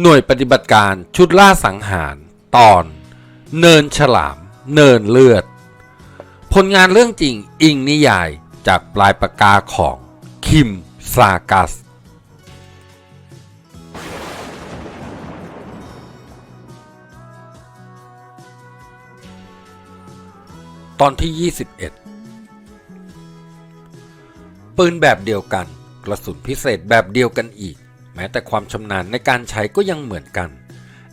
หน่วยปฏิบัติการชุดล่าสังหาร ตอน เนินฉลาม เนินเลือด ผลงานเรื่องจริงอิงนิยายจากปลายปากกาของ คิม ซากัส ตอนที่ 21 ปืนแบบเดียวกัน กระสุนพิเศษแบบเดียวกันอีก ม้แต่ความชำนาญในการใช้ก็ยังเหมือนกัน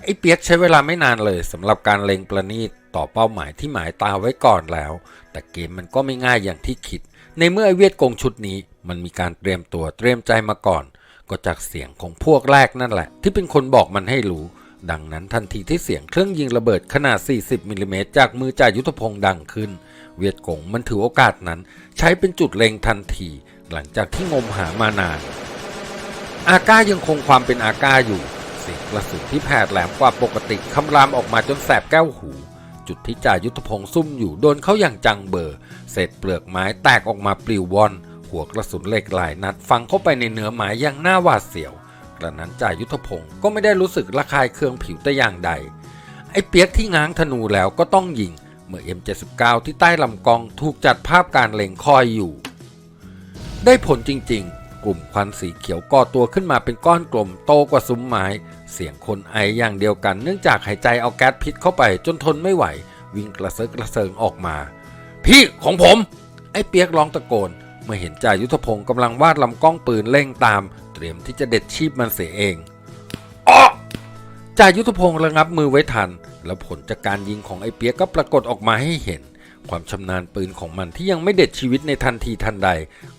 ไอ้เปียกใช้เวลาไม่นานเลยสำหรับการเล็งประณีตต่อเป้าหมายที่หมายตาไว้ก่อนแล้ว แต่เกมมันก็ไม่ง่ายอย่างที่คิด ในเมื่อไอเวียดกงชุดนี้ มันมีการเตรียมตัวเตรียมใจมาก่อน ก็จากเสียงของพวกแรกนั่นแหละ ที่เป็นคนบอกมันให้รู้ ดังนั้นทันทีที่เสียงเครื่องยิงระเบิดขนาด 40มิลลิเมตรจากมือจ่ายุทธพงศ์ดังขึ้น เวียดกงมันถือโอกาสนั้น ใช้เป็นจุดเล็งทันที หลังจากที่งมหามานาน อาก้ายังคงความเป็นอาก้าอยู่เสียงกระสุนที่แผดแหลมกว่าปกติคำรามออกมาจนแสบแก้วหู จุดที่จ่ายุทธพงศ์ซุ่มอยู่โดนเขาอย่างจังเบอร์ เศษเปลือกไม้แตกออกมาปลิวว่อน หัวกระสุนเหล็กหลายนัดฟังเข้าไปในเนื้อไม้อย่างน่าหวาดเสียว กระนั้นจ่ายุทธพงศ์ก็ไม่ได้รู้สึกระคายเคืองผิวแต่อย่างใด ไอ้เปียกที่ง้างธนูแล้วก็ต้องยิง เมื่อ M79 ที่ใต้ลำกองถูกจัดภาพการเล็งคอยอยู่ ได้ผลจริงๆ กลุ่มควันสีเขียวก่อตัวขึ้นมาเป็นก้อนกลมโตกว่าซุ้มไม้ เสียงคนไออย่างเดียวกัน เนื่องจากหายใจเอาแก๊สพิษเข้าไปจนทนไม่ไหว วิ่งกระเซิกกระเซิงออกมา พี่ของผม ไอ้เปียกร้องตะโกน เมื่อเห็นจ่ายุทธพงศ์กำลังวาดลำกล้องปืนเร่งตาม เตรียมที่จะเด็ดชีพมันเสียเองอ้อจ่ายุทธพงศ์ระงับมือไว้ทัน แล้วผลจากการยิงของไอ้เปียกก็ปรากฏออกมาให้เห็น ความชำนาญปืนของมันที่ยังไม่เด็ดชีวิตในทันทีทันใด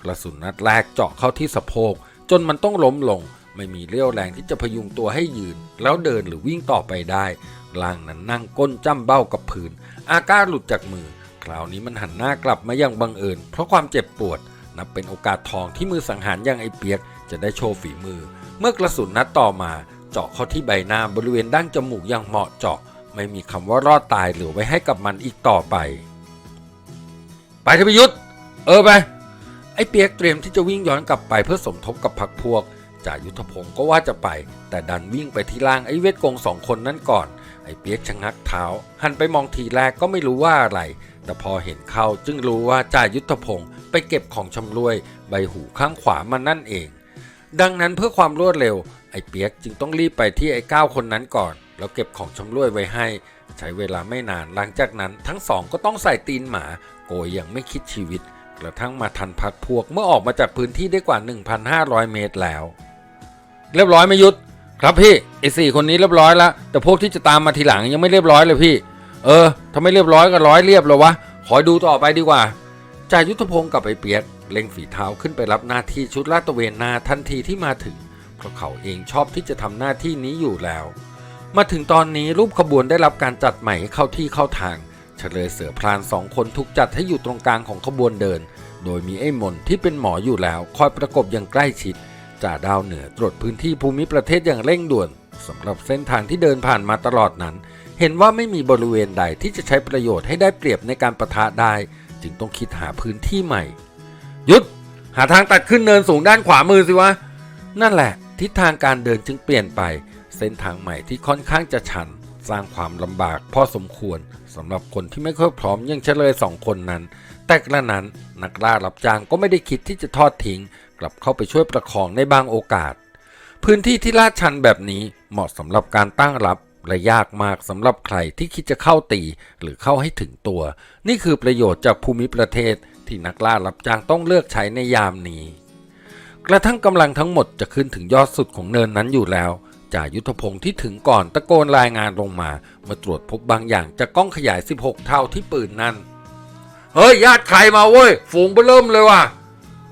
กระสุนนัดแรกเจาะเข้าที่สะโพก จนมันต้องล้มลง ไม่มีเรี่ยวแรงที่จะพยุงตัวให้ยืน แล้วเดินหรือวิ่งต่อไปได้ร่างนั้นนั่งก้นจ้ำเบ้ากับพื้นอาก้าหลุดจากมือ คราวนี้มันหันหน้ากลับมาอย่างบังเอิญ เพราะความเจ็บปวด นับเป็นโอกาสทองที่มือสังหารอย่างไอเปียก จะได้โชว์ฝีมือ เมื่อกระสุนนัดต่อมาเจาะเข้าที่ใบหน้าบริเวณดั้งจมูกอย่างเหมาะเจาะ ไม่มีคำว่ารอดตายเหลือไว้ให้กับมันอีกต่อไป ไปเทพยุทธเออไป ไอ้เปียกเตรียมที่จะวิ่งย้อนกลับไปเพื่อสมทบกับพักพวกจ่ายุทธพงศ์ก็ว่าจะไป แต่ดันวิ่งไปที่ล่างไอ้เวทกงสองคนนั่นก่อน ไอ้เปียกชะงักเท้า หันไปมองทีแรกก็ไม่รู้ว่าอะไร แต่พอเห็นเข้าจึงรู้ว่าจ่ายุทธพงศ์ไปเก็บของชำรวย ใบหูข้างขวามันนั่นเอง ดังนั้นเพื่อความรวดเร็ว ไอ้เปียกจึงต้องรีบไปที่ไอ้ก้าวคนนั้นก่อน แล้วเก็บของชำรวยไว้ให้ ใช้เวลาไม่นานหลังจากนั้นทั้งสองก็ต้องใส่ตีนหมา โกยยังไม่คิดชีวิต กระทั่งมาทันพักพวกเมื่อออกมาจากพื้นที่ได้กว่า 1,500 เมตรแล้ว เรียบร้อยไหมยุทธครับพี่ไอ้สี่คนนี้เรียบร้อยแล้วแต่พวกที่จะตามมาทีหลังยังไม่เรียบร้อยเลยพี่ เออถ้าไม่เรียบร้อยก็ร้อยเรียบเลยวะขอดูต่อไปดีกว่าจ่ายุทธพงศ์กับไอเปียกเล็งฝีเท้าขึ้นไปรับหน้าที่ชุดลาดตระเวนนาทันทีที่มาถึงเพราะเขาเองชอบที่จะทำหน้าที่นี้อยู่แล้ว มาถึงตอนนี้รูปขบวนได้รับการจัดใหม่เข้าที่เข้าทาง เฉลยเสือพรานสองคนถูกจัดให้อยู่ตรงกลางของขบวนเดิน โดยมีไอ้มนที่เป็นหมออยู่แล้ว คอยประกบอย่างใกล้ชิดจ่าดาวเหนือตรวจพื้นที่ภูมิประเทศอย่างเร่งด่วนสำหรับเส้นทางที่เดินผ่านมาตลอดนั้น เห็นว่าไม่มีบริเวณใดที่จะใช้ประโยชน์ให้ได้เปรียบในการประทะได้ จึงต้องคิดหาพื้นที่ใหม่หยุด หาทางตัดขึ้นเนินสูงด้านขวามือสิวะ นั่นแหละ ทิศทางการเดินจึงเปลี่ยนไป เส้นทางใหม่ที่ค่อนข้างจะชัน สร้างความลำบากพอสมควรสำหรับคนที่ไม่ค่อยพร้อมย่งเฉลยสองคนนั้น แต่กระนั้นนักล่ารับจ้างก็ไม่ได้คิดที่จะทอดทิ้ง กลับเข้าไปช่วยประคองในบางโอกาส พื้นที่ที่ลาดชันแบบนี้เหมาะสำหรับการตั้งรับและยากมากสำหรับใครที่คิดจะเข้าตีหรือเข้าให้ถึงตัว นี่คือประโยชน์จากภูมิประเทศที่นักล่ารับจ้างต้องเลือกใช้ในยามนี้ กระทั่งกำลังทั้งหมดจะขึ้นถึงยอดสุดของเนินนั้นอยู่แล้ว จ่ายุทธพงศ์ที่ถึงก่อนตะโกนรายงานลงมาเมื่อตรวจพบบางอย่างจากกล้องขยาย 16 เท่าที่ปืนนั้นเฮ้ย ญาติใครมาเว้ย ฝูงเบเริ่มเลยว่ะ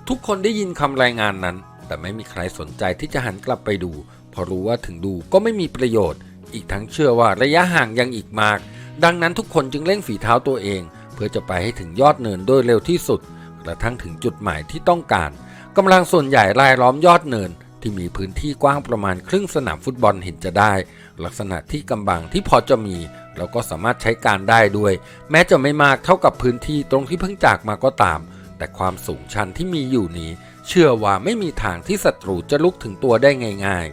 ทุกคนได้ยินคำรายงานนั้น แต่ไม่มีใครสนใจที่จะหันกลับไปดู เพราะรู้ว่าถึงดูก็ไม่มีประโยชน์ อีกทั้งเชื่อว่าระยะห่างยังอีกมาก ดังนั้นทุกคนจึงเร่งฝีเท้าตัวเอง เพื่อจะไปให้ถึงยอดเนินโดยเร็วที่สุด กระทั่งถึงจุดหมายที่ต้องการกำลังส่วนใหญ่รายล้อมยอดเนิน ที่มีพื้นที่กว้างประมาณครึ่งสนามฟุตบอลเห็นจะได้ ลักษณะที่กำบังที่พอจะมีแล้วก็สามารถใช้การได้ด้วย แม้จะไม่มากเท่ากับพื้นที่ตรงที่เพิ่งจากมาก็ตาม แต่ความสูงชันที่มีอยู่นี้ เชื่อว่าไม่มีทางที่ศัตรูจะลุกถึงตัวได้ง่าย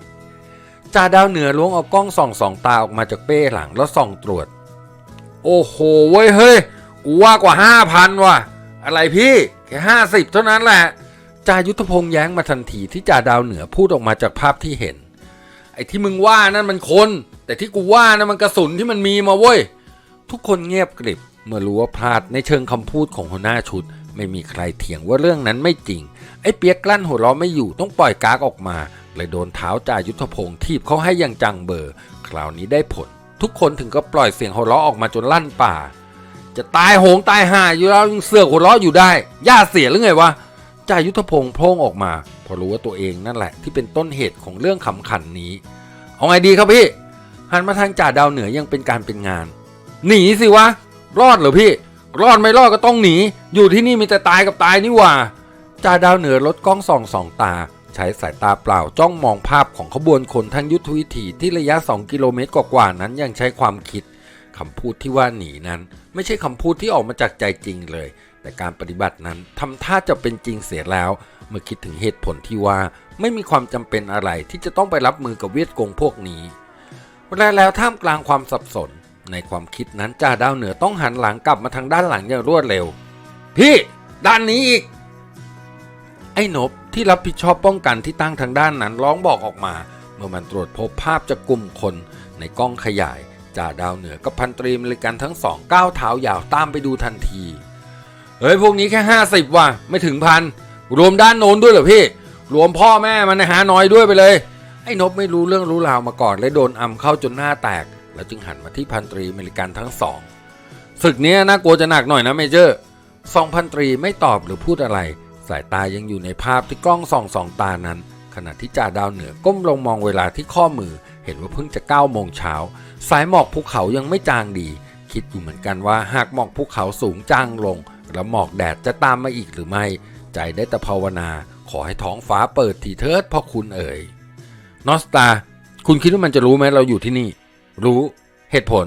ๆจ่าดาวเหนือล้วงเอากล้องส่องสองตาออกมาจากเป้หลังแล้วส่องตรวจ โอ้โหเว้ยเฮ้ยกูว่ากว่าห้าพันว่ะ อะไรพี่แค่ห้าสิบเท่านั้นแหละ จายุทธพงษ์แย้งมาทันทีที่จ่าดาวเหนือพูดออกมาจากภาพที่เห็น ไอ้ที่มึงว่านั่นมันคน แต่ที่กูว่านั่นมันกระสุนที่มันมีมาเว้ย ทุกคนเงียบกริบเมื่อรู้ว่าพลาดในเชิงคำพูดของหัวหน้าชุด ไม่มีใครเถียงว่าเรื่องนั้นไม่จริง ไอ้เปียกกลั้นหัวเราะไม่อยู่ต้องปล่อยกากออกมาเลยโดนเท้าจ่ายุทธพงษ์ทีบเขาให้อย่างจังเบอร์ คราวนี้ได้ผล ทุกคนถึงก็ปล่อยเสียงหัวเราะออกมาจนลั่นป่า จะตายโหงตายห่าอยู่แล้วยังเสือกหัวเราะอยู่ได้ย่าเสียหรือไงวะ จ่ายุทธพงษ์โพร่งออกมา พอรู้ว่าตัวเองนั่นแหละที่เป็นต้นเหตุของเรื่องขำขันนี้ เอาไงดีครับพี่ หันมาทางจ่าดาวเหนือยังเป็นการเป็นงาน หนีสิวะ รอดเหรอพี่ รอดไม่รอดก็ต้องหนี อยู่ที่นี่มีแต่ตายกับตายนี่หว่าจ่าดาวเหนือลดกล้องส่องสองตา ใช้สายตาเปล่าจ้องมองภาพของขบวนคนทางยุทธวิธีที่ระยะ 2 กิโลเมตรกว่าๆนั้นยังใช้ความคิดคำพูดที่ว่าหนีนั้น ไม่ใช่คำพูดที่ออกมาจากใจจริงเลย แต่การปฏิบัตินั้นทำท่าจะเป็นจริงเสียแล้ว เมื่อคิดถึงเหตุผลที่ว่าไม่มีความจำเป็นอะไรที่จะต้องไปรับมือกับเวียดกงพวกนี้และแล้วท่ามกลางความสับสน ในความคิดนั้นจ่าดาวเหนือต้องหันหลังกลับมาทางด้านหลังอย่างรวดเร็ว พี่ด้านนี้อีก ไอ้นบที่รับผิดชอบป้องกันที่ตั้งทางด้านนั้นร้องบอกออกมา เมื่อมันตรวจพบภาพจากกลุ่มคน ในกล้องขยายจ่าดาวเหนือกับพันตรีมริกันทั้งสองก้าวเท้ายาวตามไปดูทันที เฮ้ยพวกนี้แค่ห้าสิบว่ะ ไม่ถึงพันรวมด้านโน้นด้วยเหรอพี่ รวมพ่อแม่มันนะหาน้อยด้วยไปเลย ไอ้นบไม่รู้เรื่องรู้ราวมาก่อนเลยโดนอำเข้าจนหน้าแตก แล้วจึงหันมาที่พันตรีอเมริกันทั้งสองศึกนี้น่ากลัวจะหนักหน่อยนะเมเจอร์สองพันตรีไม่ตอบหรือพูดอะไร สายตายังอยู่ในภาพที่กล้องส่องสองตานั้น ขณะที่จ่าดาวเหนือก้มลงมองเวลาที่ข้อมือ เห็นว่าเพิ่งจะ9ก้าโมงเช้าสายหมอกภูเขายังไม่จางดี คิดอยู่เหมือนกันว่าหากหมอกภูเขาสูงจางลง แล้วหมอกแดดจะตามมาอีกหรือไม่ ใจได้แต่ภาวนา ขอให้ท้องฟ้าเปิดทีเถิดพ่อคุณเอ๋ยนอสตา คุณคิดว่ามันจะรู้ไหมเราอยู่ที่นี่ รู้เหตุผล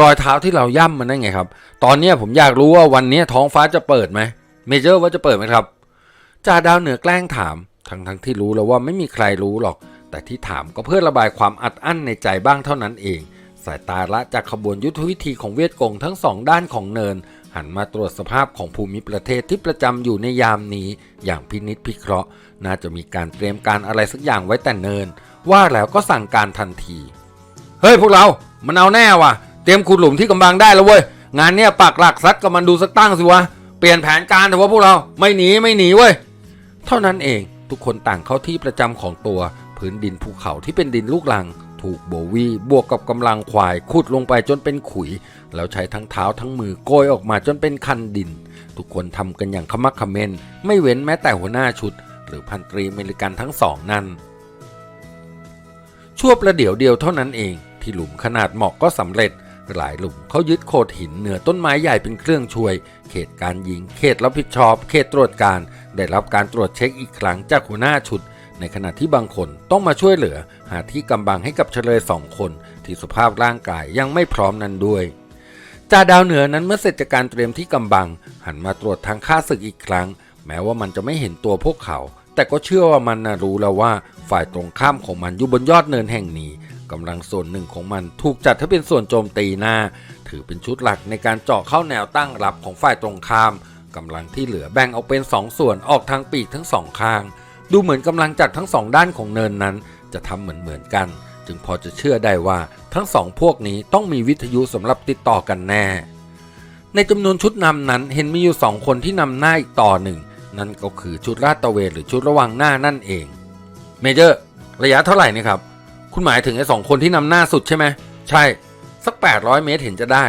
รอยเท้าที่เราย่ำมันได้ไงครับ ตอนนี้ผมอยากรู้ว่าวันนี้ท้องฟ้าจะเปิดไหมเมเจอร์ว่าจะเปิดไหมครับจ่าดาวเหนือแกล้งถาม ทั้งทั้งที่รู้แล้วว่าไม่มีใครรู้หรอก แต่ที่ถามก็เพื่อระบายความอัดอั้นในใจบ้างเท่านั้นเอง สายตาละจากขบวนยุทธวิธีของเวียดกงทั้งสองด้านของเนิน หันมาตรวจสภาพของภูมิประเทศที่ประจำอยู่ในยามนี้ อย่างพินิษพิเคราะห์ น่าจะมีการเตรียมการอะไรสักอย่างไว้แต่เนิน ว่าแล้วก็สั่งการทันที เฮ้ยพวกเรา มันเอาแน่ว่ะ เตรียมขุดหลุมที่กำบังได้แล้วเว้ย งานเนี้ยปักหลักซัดกับมันดูสักตั้งสิวะ เปลี่ยนแผนการเถอะว่าพวกเรา ไม่หนีไม่หนีเว้ย เท่านั้นเอง ทุกคนต่างเข้าที่ประจำของตัว พื้นดินภูเขาที่เป็นดินลูกลัง ถูกโบวีบวกกับกำลังควายขุดลงไปจนเป็นขุย แล้วใช้ทั้งเท้าทั้งมือโกยออกมาจนเป็นคันดิน ทุกคนทำกันอย่างขมักเขม้น ไม่เว้นแม้แต่หัวหน้าชุด หรือพันตรีเมริกันทั้งสองนั่น ชั่วประเดี๋ยวเดียวเท่านั้นเอง ที่หลุมขนาดเหมาะก็สำเร็จ หลายหลุมเขายึดโขดหินเหนือต้นไม้ใหญ่เป็นเครื่องช่วย เขตการยิง เขตรับผิดชอบ เขตตรวจการ ได้รับการตรวจเช็คอีกครั้งจากหัวหน้าชุด ในขณะที่บางคนต้องมาช่วยเหลือ หาที่กำบังให้กับเฉลยสองคน ที่สภาพร่างกายยังไม่พร้อมนั้นด้วยจ่าดาวเหนือนั้นเมื่อเสร็จจากการเตรียมที่กำบัง หันมาตรวจทางค่าศึกอีกครั้ง แม้ว่ามันจะไม่เห็นตัวพวกเขา แต่ก็เชื่อว่ามันนะรู้แล้วว่า ฝ่ายตรงข้ามของมันอยู่บนยอดเนินแห่งนี้กำลังส่วนหนึ่งของมันถูกจัดให้เป็นส่วนโจมตีหน้า ถือเป็นชุดหลักในการเจาะเข้าแนวตั้งรับของฝ่ายตรงข้ามกำลังที่เหลือแบ่งออกเป็นสองส่วนออกทางปีกทั้งสองข้าง ดูเหมือนกำลังจากทั้งสองด้านของเนินนั้น จะทำเหมือนเหมือนกัน จึงพอจะเชื่อได้ว่าทั้งสองพวกนี้ต้องมีวิทยุสำหรับติดต่อกันแน่ ในจำนวนชุดนำนั้นเห็นมีอยู่สองคนที่นำหน้าอีกต่อหนึ่ง นั่นก็คือชุดลาดตระเวนหรือชุดระวังหน้านั่นเอง เมเจอร์ระยะเท่าไหร่นี่ครับ คุณหมายถึงไอ้สองคนที่นำหน้าสุดใช่ไหมใช่ สัก 800 เมตรเห็นจะได้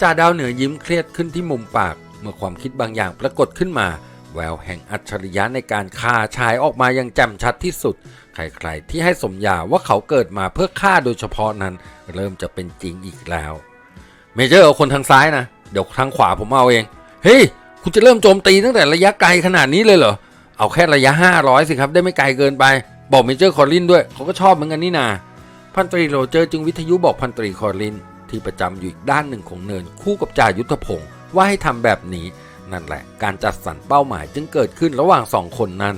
จ่าดาวเหนือยิ้มเครียดขึ้นที่มุมปาก เมื่อความคิดบางอย่างปรากฏขึ้นมา แววแห่งอัจฉริยะในการฆ่าชายออกมาอย่างแจ่มชัดที่สุด ใครๆ ที่ให้สมญาว่าเขาเกิดมาเพื่อฆ่าโดยเฉพาะนั้น เริ่มจะเป็นจริงอีกแล้ว เมเจอร์เอาคนทางซ้ายนะ เดี๋ยวทางขวาผมเอาเอง เฮ้ย คุณจะเริ่มโจมตีตั้งแต่ระยะไกลขนาดนี้เลยเหรอ เอาแค่ระยะ 500 สิครับ ได้ไม่ไกลเกินไป บอกเมเจอร์คอรลินด้วย เขาก็ชอบเหมือนกันนี่นา พันตรีโรเจอร์จึงวิทยุบอกพันตรีคอรลินที่ประจำอยู่อีกด้านหนึ่งของเนินคู่กับจ่ายุทธพงศ์ว่าให้ทำแบบนี้ นั่นแหละ การจัดสรรเป้าหมายจึงเกิดขึ้นระหว่างสองคนนั้น